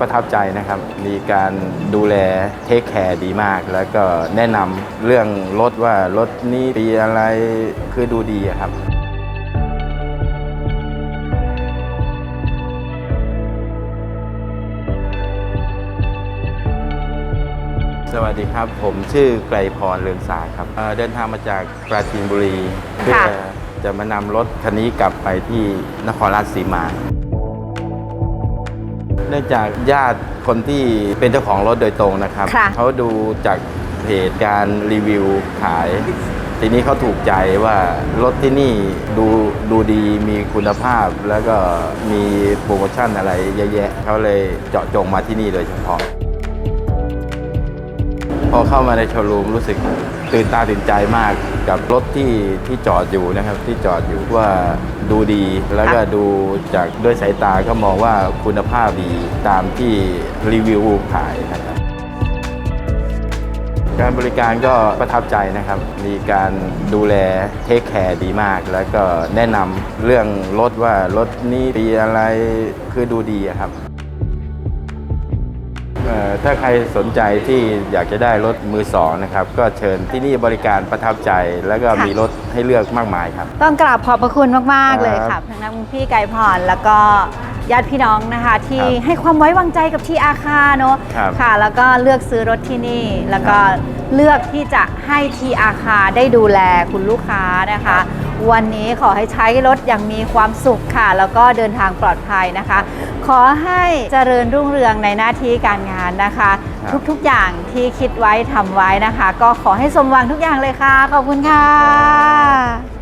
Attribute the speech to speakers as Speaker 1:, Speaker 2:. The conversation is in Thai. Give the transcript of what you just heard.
Speaker 1: ประทับใจนะครับ มีการดูแลเทคแคร์ดีมาก แล้วก็แนะนำเรื่องรถว่ารถนี้ปีอะไรคือดูดีอะครับ สวัสดีครับ ผมชื่อไกลพรเรืองสาครับเอ่อเดินทางมาจากปราจีนบุรี เพื่อจะมานำรถคันนี้กลับไปที่นครราชสีมา เนื่องจากญาติคนที่เป็นเจ้าของรถโดยตรงนะครับ
Speaker 2: ค่ะ
Speaker 1: เขาดูจากเพจการรีวิวขาย ทีนี้เขาถูกใจว่ารถที่นี่ดูดูดีมีคุณภาพแล้วก็มีโปรโมชั่นอะไรเยอะแยะเขาเลยเจาะจงมาที่นี่โดยเฉพาะ พอเข้ามาในโชว์รูมรู้สึกตื่นตาตื่นใจมากกับรถที่ที่จอดอยู่นะครับ ที่จอดอยู่ว่าดูดีแล้วก็ดูจากด้วยสายตาก็มองว่าคุณภาพดีตามที่รีวิวขายนะครับการบริการก็ประทับใจนะครับ มีการดูแลเทคแคร์ดีมาก แล้วก็แนะนำเรื่องรถว่ารถนี้ปีอะไรคือดูดีอะครับเอ่อ ถ้าใครสนใจที่อยากจะได้รถมือสองนะครับก็เชิญที่นี่บริการประทับใจแล้วก็
Speaker 2: ค่ะ
Speaker 1: มีรถให้เลือกมากมายครับ
Speaker 2: ต้องกราบขอบพระคุณมาก ๆ เลย
Speaker 1: ครั
Speaker 2: ค่ะ
Speaker 1: บ
Speaker 2: ทั้งนั้นคุณพี่ไก่พรแล้วก็ญาติพี่น้องนะคะที่
Speaker 1: ครับ
Speaker 2: ให้ความไว้วางใจกับที่อาคาเนอะ
Speaker 1: ครับ
Speaker 2: ค่ะ แล้วก็เลือกซื้อรถที่นี่แล้วก็ เลือกที่จะให้ที่อาคาได้ดูแลคุณลูกค้านะคะ วันนี้ขอให้ใช้รถอย่างมีความสุขค่ะ แล้วก็เดินทางปลอดภัยนะคะ ขอให้เจริญรุ่งเรืองในหน้าที่การงานนะคะ
Speaker 1: ครับ
Speaker 2: ทุกๆอย่างที่คิดไว้ทำไว้นะคะ ก็ขอให้สมหวังทุกอย่างเลยค่ะ ขอบคุณค่ะ